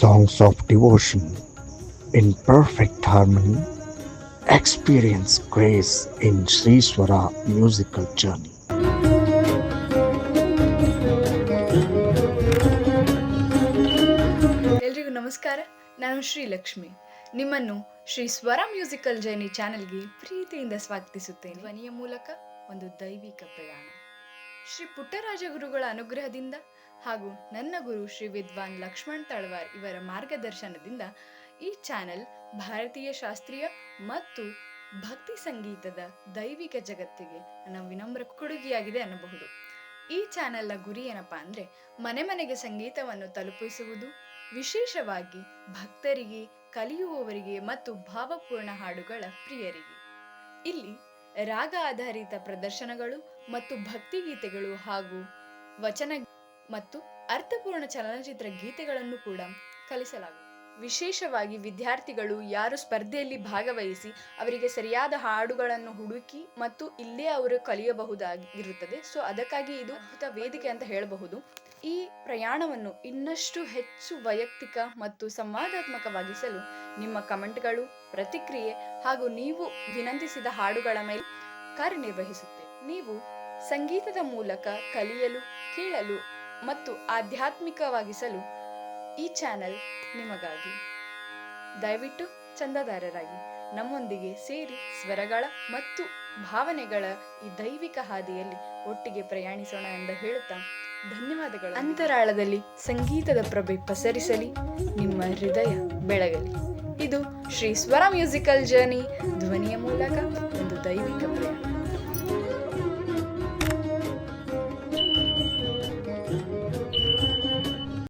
songs of devotion in perfect harmony. Experience grace in Sri Swara musical journey. ಎಲ್ರಿಗೂ ನಮಸ್ಕಾರ ನಾನು ಶ್ರೀಲಕ್ಷ್ಮಿ ನಿಮ್ಮನ್ನು ಶ್ರೀ ಸ್ವರ ಮ್ಯೂಸಿಕಲ್ ಜರ್ನಿ ಚಾನೆಲ್ಗೆ ಪ್ರೀತಿಯಿಂದ ಸ್ವಾಗತಿಸುತ್ತೇನೆ ಧ್ವನಿಯ ಮೂಲಕ ಒಂದು ದೈವಿಕ ಪ್ರಯಾಣ ಶ್ರೀ ಪುಟ್ಟರಾಜ ಗುರುಗಳ ಅನುಗ್ರಹದಿಂದ ಹಾಗೂ ನನ್ನ ಗುರು ಶ್ರೀ ವಿದ್ವಾನ್ ಲಕ್ಷ್ಮಣ್ ತಳವಾರ್ ಇವರ ಮಾರ್ಗದರ್ಶನದಿಂದ ಈ ಚಾನೆಲ್ ಭಾರತೀಯ ಶಾಸ್ತ್ರೀಯ ಮತ್ತು ಭಕ್ತಿ ಸಂಗೀತದ ದೈವಿಕ ಜಗತ್ತಿಗೆ ನನ್ನ ವಿನಮ್ರ ಕೊಡುಗೆಯಾಗಿದೆ ಅನ್ನಬಹುದು. ಈ ಚಾನೆಲ್ನ ಗುರಿ ಏನಪ್ಪಾ ಅಂದ್ರೆ ಮನೆ ಮನೆಗೆ ಸಂಗೀತವನ್ನು ತಲುಪಿಸುವುದು, ವಿಶೇಷವಾಗಿ ಭಕ್ತರಿಗೆ, ಕಲಿಯುವವರಿಗೆ ಮತ್ತು ಭಾವಪೂರ್ಣ ಹಾಡುಗಳ ಪ್ರಿಯರಿಗೆ. ಇಲ್ಲಿ ರಾಗ ಆಧಾರಿತ ಪ್ರದರ್ಶನಗಳು ಮತ್ತು ಭಕ್ತಿಗೀತೆಗಳು ಹಾಗೂ ವಚನ ಮತ್ತು ಅರ್ಥಪೂರ್ಣ ಚಲನಚಿತ್ರ ಗೀತೆಗಳನ್ನು ಕೂಡ ಕಲಿಸಲಾಗುತ್ತದೆ ವಿಶೇಷವಾಗಿ ವಿದ್ಯಾರ್ಥಿಗಳು ಯಾರು ಸ್ಪರ್ಧೆಯಲ್ಲಿ ಭಾಗವಹಿಸಿ ಅವರಿಗೆ ಸರಿಯಾದ ಹಾಡುಗಳನ್ನು ಹುಡುಕಿ ಮತ್ತು ಇಲ್ಲೇ ಅವರು ಕಲಿಯಬಹುದಾಗಿರುತ್ತದೆ. ಸೊ ಅದಕ್ಕಾಗಿ ಇದು ವೇದಿಕೆ ಅಂತ ಹೇಳಬಹುದು. ಈ ಪ್ರಯಾಣವನ್ನು ಇನ್ನಷ್ಟು ಹೆಚ್ಚು ವೈಯಕ್ತಿಕ ಮತ್ತು ಸಂವಾದಾತ್ಮಕವಾಗಿಸಲು ನಿಮ್ಮ ಕಮೆಂಟ್ಗಳು, ಪ್ರತಿಕ್ರಿಯೆ ಹಾಗೂ ನೀವು ವಿನಂತಿಸಿದ ಹಾಡುಗಳ ಮೇಲೆ ಕಾರ್ಯನಿರ್ವಹಿಸುತ್ತೆ. ನೀವು ಸಂಗೀತದ ಮೂಲಕ ಕಲಿಯಲು, ಕೇಳಲು ಮತ್ತು ಆಧ್ಯಾತ್ಮಿಕವಾಗಿಸಲು ಈ ಚಾನೆಲ್ ನಿಮಗಾಗಿ. ದಯವಿಟ್ಟು ಚಂದಾದಾರರಾಗಿ ನಮ್ಮೊಂದಿಗೆ ಸೇರಿ ಸ್ವರಗಳ ಮತ್ತು ಭಾವನೆಗಳ ಈ ದೈವಿಕ ಹಾದಿಯಲ್ಲಿ ಒಟ್ಟಿಗೆ ಪ್ರಯಾಣಿಸೋಣ ಎಂದು ಹೇಳುತ್ತಾ ಧನ್ಯವಾದಗಳು. ಅಂತರಾಳದಲ್ಲಿ ಸಂಗೀತದ ಪ್ರಭೆ ಪಸರಿಸಲಿ. ನಿಮ್ಮ ಹೃದಯ ಬೆಳಗಲಿ. ಇದು ಶ್ರೀ ಸ್ವರ ಮ್ಯೂಸಿಕಲ್ ಜರ್ನಿ. ಧ್ವನಿಯ ಮೂಲಕ ಒಂದು ದೈವಿಕ ಪ್ರಯಾಣ.